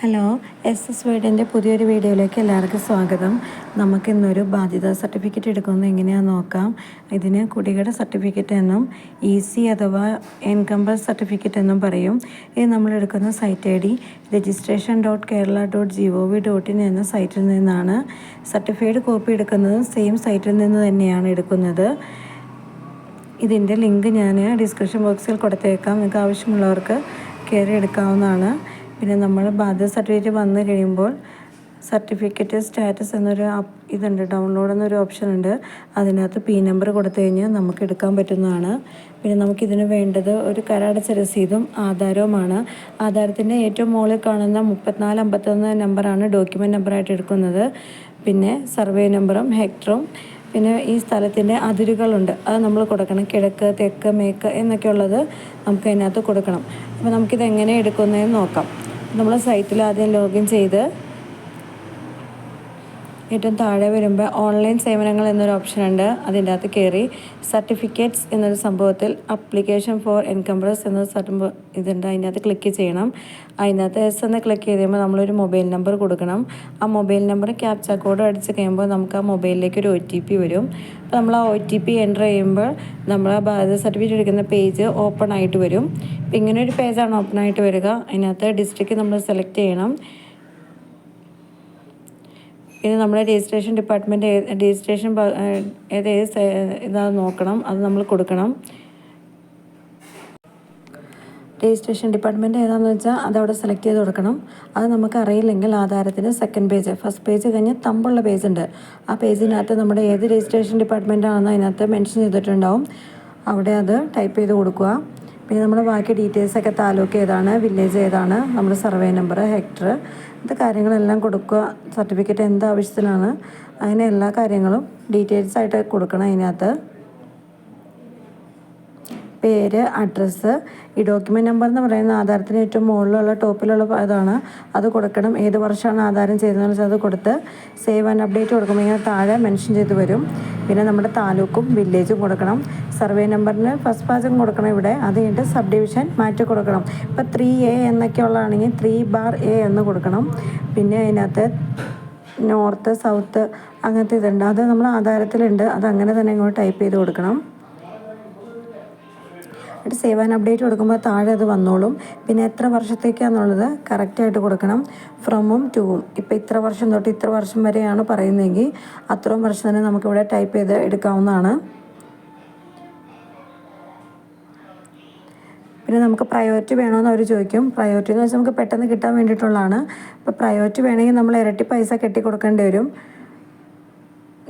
Hello S S വേഡിന്റെ പുതിയൊരു വീഡിയോയിലേക്ക് എല്ലാവർക്കും സ്വാഗതം. നമുക്കിന്നൊരു ബാധ്യതാ സർട്ടിഫിക്കറ്റ് എടുക്കുന്നത് എങ്ങനെയാണെന്ന് നോക്കാം. ഇതിന് കുടികളുടെ സർട്ടിഫിക്കറ്റ് എന്നും ഇ സി അഥവാ എൻകംബർ സർട്ടിഫിക്കറ്റ് എന്നും പറയും. ഇത് നമ്മൾ എടുക്കുന്ന site I D registration dot Kerala dot G O V dot in എന്ന സൈറ്റിൽ നിന്നാണ് സർട്ടിഫൈഡ് കോപ്പി എടുക്കുന്നത് സെയിം സൈറ്റിൽ നിന്ന് തന്നെയാണ് എടുക്കുന്നത്. ഇതിന്റെ ലിങ്ക് ഞാൻ ഡിസ്ക്രിപ്ഷൻ ബോക്സിൽ കൊടുത്തേക്കാം. നിങ്ങൾക്ക് ആവശ്യമുള്ളവർക്ക് കയറി എടുക്കാവുന്നതാണ്. പിന്നെ നമ്മൾ ബാധ്യത സർട്ടിഫിക്കറ്റ് വന്നു കഴിയുമ്പോൾ സർട്ടിഫിക്കറ്റ് സ്റ്റാറ്റസ് എന്നൊരു ഇതുണ്ട് ഡൗൺലോഡ് എന്നൊരു ഓപ്ഷൻ ഉണ്ട്. അതിനകത്ത് പി നമ്പർ കൊടുത്തു കഴിഞ്ഞാൽ നമുക്ക് എടുക്കാൻ പറ്റുന്നതാണ്. പിന്നെ നമുക്കിതിന് വേണ്ടത് ഒരു കരടച്ച രസീതും ആധാരവുമാണ്. ആധാരത്തിന്റെ ഏറ്റവും മുകളിൽ കാണുന്ന മുപ്പത്തിനാല് അമ്പത്തൊന്ന് നമ്പറാണ് ഡോക്യുമെന്റ് നമ്പറായിട്ട് എടുക്കുന്നത്. പിന്നെ സർവേ നമ്പറും ഹെക്ടറും പിന്നെ ഈ സ്ഥലത്തിന്റെ അതിരുകളുണ്ട്. അത് നമ്മൾ കൊടുക്കണം. കിഴക്ക് തെക്ക് മേക്ക് എന്നൊക്കെ ഉള്ളത് നമുക്ക് അതിനകത്ത് കൊടുക്കണം. അപ്പോൾ നമുക്കിത് എങ്ങനെ എടുക്കുന്നതെന്ന് നോക്കാം. നമ്മൾ സൈറ്റിൽ ആദ്യം ലോഗിൻ ചെയ്ത് ഏറ്റവും താഴെ വരുമ്പോൾ ഓൺലൈൻ സേവനങ്ങൾ എന്നൊരു ഓപ്ഷൻ ഉണ്ട്. അതിന്റെ അകത്ത് കയറി സർട്ടിഫിക്കറ്റ്സ് എന്നൊരു സംഭവത്തിൽ അപ്ലിക്കേഷൻ ഫോർ എൻകംബ്രസ് എന്ന സംഭവം ഇതുണ്ട്. അതിനകത്ത് ക്ലിക്ക് ചെയ്യണം. അതിനകത്ത് എസ് എന്ന് ക്ലിക്ക് ചെയ്ത് കഴിയുമ്പോൾ നമ്മളൊരു മൊബൈൽ നമ്പർ കൊടുക്കണം. ആ മൊബൈൽ നമ്പർ ക്യാപ്ച കോഡ് അടിച്ച് കഴിയുമ്പോൾ നമുക്ക് ആ മൊബൈലിലേക്ക് ഒരു ഒ ടി പി വരും. അപ്പോൾ നമ്മൾ ആ ഒ ടി പി എന്റർ ചെയ്യുമ്പോൾ നമ്മൾ ആ ഭാരത സർട്ടിഫിക്കറ്റ് എടുക്കുന്ന പേജ് ഓപ്പൺ ആയിട്ട് വരും. ഇപ്പം ഇങ്ങനെ ഒരു പേജാണ് ഓപ്പൺ ആയിട്ട് വരിക. അതിനകത്ത് ഡിസ്ട്രിക്റ്റ് നമ്മൾ സെലക്ട് ചെയ്യണം. പിന്നെ നമ്മുടെ രജിസ്ട്രേഷൻ ഡിപ്പാർട്ട്മെന്റ് രജിസ്ട്രേഷൻ ഏത് ഏത് ഇതാണ് നോക്കണം അത് നമ്മൾ കൊടുക്കണം. രജിസ്ട്രേഷൻ ഡിപ്പാർട്ട്മെന്റ് ഏതാണെന്ന് വെച്ചാൽ അതവിടെ സെലക്ട് ചെയ്ത് കൊടുക്കണം. അത് നമുക്ക് അറിയില്ലെങ്കിൽ ആധാരത്തിന് സെക്കൻഡ് പേജ് ഫസ്റ്റ് പേജ് കഴിഞ്ഞ് തമ്പുള്ള പേജ് ഉണ്ട്. ആ പേജിനകത്ത് നമ്മുടെ ഏത് രജിസ്ട്രേഷൻ ഡിപ്പാർട്ട്മെന്റാണെന്ന് അതിനകത്ത് മെൻഷൻ ചെയ്തിട്ടുണ്ടാവും. അവിടെ അത് ടൈപ്പ് ചെയ്ത് കൊടുക്കുക. പിന്നെ നമ്മൾ ബാക്കി ഡീറ്റെയിൽസൊക്കെ താലൂക്ക് ഏതാണ് വില്ലേജ് ഏതാണ് നമ്മുടെ സർവേ നമ്പർ ഹെക്ടർ ഇത് കാര്യങ്ങളെല്ലാം കൊടുക്കുക സർട്ടിഫിക്കറ്റ് എന്ത് ആവശ്യത്തിനാണ് അങ്ങനെ എല്ലാ കാര്യങ്ങളും ഡീറ്റെയിൽസ് ആയിട്ട് കൊടുക്കണം അതിനകത്ത്. പേര് അഡ്രസ്സ് ഈ ഡോക്യുമെന്റ് നമ്പർ എന്ന് പറയുന്ന ആധാരത്തിന് ഏറ്റവും മുകളിലുള്ള ടോപ്പിലുള്ള ഇതാണ്. അത് കൊടുക്കണം. ഏത് വർഷമാണ് ആധാരം ചെയ്തതെന്ന് വെച്ചാൽ അത് കൊടുത്ത് സേവ് ആൻഡ് അപ്ഡേറ്റ് കൊടുക്കുമ്പോൾ ഇങ്ങനെ താഴെ മെൻഷൻ ചെയ്ത് വരും. പിന്നെ നമ്മുടെ താലൂക്കും വില്ലേജും കൊടുക്കണം. സർവേ നമ്പറിന് ഫസ്റ്റ് പാചകം കൊടുക്കണം ഇവിടെ. അത് കഴിഞ്ഞിട്ട് സബ് ഡിവിഷൻ മാറ്റി കൊടുക്കണം. ഇപ്പോൾ ത്രീ എ എന്നൊക്കെ ഉള്ളതാണെങ്കിൽ ത്രീ ബാർ എ എന്ന് കൊടുക്കണം. പിന്നെ അതിനകത്ത് നോർത്ത് സൗത്ത് അങ്ങനത്തെ ഇതുണ്ട്. അത് നമ്മൾ ആധാരത്തിലുണ്ട്. അത് അങ്ങനെ തന്നെ ഇങ്ങോട്ട് ടൈപ്പ് ചെയ്ത് കൊടുക്കണം. എന്നിട്ട് സേവ് ആൻഡ് അപ്ഡേറ്റ് കൊടുക്കുമ്പോൾ താഴെ അത് വന്നോളും. പിന്നെ എത്ര വർഷത്തേക്കാന്നുള്ളത് കറക്റ്റായിട്ട് കൊടുക്കണം. ഫ്രമും ടുവും ഇപ്പോൾ ഇത്ര വർഷം തൊട്ട് ഇത്ര വർഷം വരെയാണ് പറയുന്നതെങ്കിൽ അത്രയും വർഷം തന്നെ നമുക്കിവിടെ ടൈപ്പ് ചെയ്ത് എടുക്കാവുന്നതാണ്. പിന്നെ നമുക്ക് പ്രയോറിറ്റി വേണമെന്ന് അവർ ചോദിക്കും. പ്രയോറിറ്റി എന്ന് വെച്ചാൽ നമുക്ക് പെട്ടെന്ന് കിട്ടാൻ വേണ്ടിയിട്ടുള്ളതാണ്. ഇപ്പോൾ പ്രയോറിറ്റി വേണമെങ്കിൽ നമ്മൾ ഇരട്ടി പൈസ കെട്ടി കൊടുക്കേണ്ടി വരും.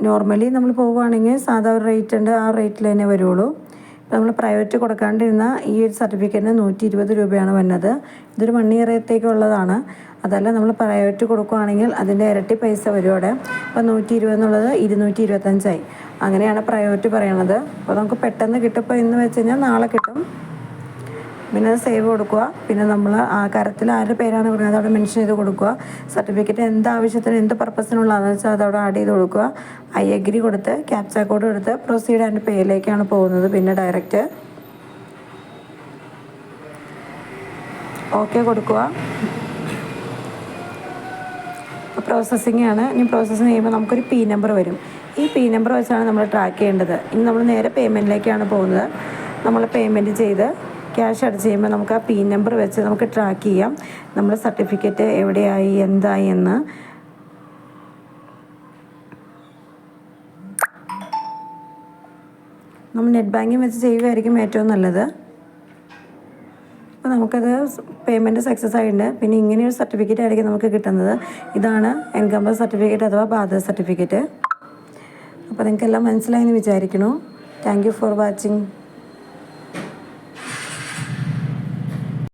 നോർമലി നമ്മൾ പോവുകയാണെങ്കിൽ സാധാ ഒരു റേറ്റ് ഉണ്ട്. ആ റേറ്റിൽ തന്നെ വരുള്ളൂ. നമ്മൾ പ്രൈവറ്റ് കൊടുക്കാണ്ടിരുന്ന ഈ ഒരു സർട്ടിഫിക്കറ്റിന് നൂറ്റി ഇരുപത് രൂപയാണ് വന്നത്. ഇതൊരു വൺ ഇയറത്തേക്കുള്ളതാണ് അതല്ല നമ്മൾ പ്രൈവറ്റ് കൊടുക്കുകയാണെങ്കിൽ അതിന്റെ ഇരട്ടി പൈസ വരും അവിടെ. അപ്പോൾ നൂറ്റി ഇരുപത് എന്നുള്ളത് ഇരുന്നൂറ്റി ഇരുപത്തഞ്ചായി അങ്ങനെയാണ് പ്രൈവറ്റ് പറയണത്. അപ്പോൾ നമുക്ക് പെട്ടെന്ന് കിട്ടുമ്പോൾ എന്ന് വെച്ച് കഴിഞ്ഞാൽ നാളെ കിട്ടും. പിന്നെ സേവ് കൊടുക്കുക. പിന്നെ നമ്മൾ ആ കരത്തിൽ ആരുടെ പേരാണ് പറയുന്നത് അതവിടെ മെൻഷൻ ചെയ്ത് കൊടുക്കുക. സർട്ടിഫിക്കറ്റ് എന്ത് ആവശ്യത്തിന് എന്ത് പർപ്പസിനുള്ളതാണെന്ന് വെച്ചാൽ അതവിടെ ആഡ് ചെയ്ത് കൊടുക്കുക. ഐ അഗ്രി കൊടുത്ത് ക്യാപ്ച കോഡ് കൊടുത്ത് പ്രൊസീഡ് ആൻഡ് പേയിലേക്കാണ് പോകുന്നത്. പിന്നെ ഡയറക്റ്റ് ഓക്കെ കൊടുക്കുക. പ്രോസസ്സിംഗ് ആണ്. ഇനി പ്രോസസ്സിങ് ചെയ്യുമ്പോൾ നമുക്കൊരു പി നമ്പർ വരും. ഈ പി നമ്പർ വെച്ചാണ് നമ്മൾ ട്രാക്ക് ചെയ്യേണ്ടത്. ഇനി നമ്മൾ നേരെ പേയ്മെന്റിലേക്കാണ് പോകുന്നത്. നമ്മൾ പേയ്മെന്റ് ചെയ്ത് ക്യാഷ് അടച്ച് ചെയ്യുമ്പോൾ നമുക്ക് ആ പി നമ്പർ വെച്ച് നമുക്ക് ട്രാക്ക് ചെയ്യാം. നമ്മുടെ സർട്ടിഫിക്കറ്റ് എവിടെയായി എന്തായി എന്ന്. നമ്മൾ നെറ്റ് ബാങ്കിങ് വെച്ച് ചെയ്യുകയായിരിക്കും ഏറ്റവും നല്ലത്. അപ്പോൾ നമുക്കത് പേയ്മെന്റ് സക്സസ് ആയിട്ടുണ്ട്. പിന്നെ ഇങ്ങനെയൊരു സർട്ടിഫിക്കറ്റ് ആയിരിക്കും നമുക്ക് കിട്ടുന്നത്. ഇതാണ് ഇൻകം സർട്ടിഫിക്കറ്റ് അഥവാ ബാധ സർട്ടിഫിക്കറ്റ് അപ്പോൾ നിങ്ങൾക്കെല്ലാം മനസ്സിലായെന്ന് വിചാരിക്കണു താങ്ക് യു ഫോർ വാച്ചിങ്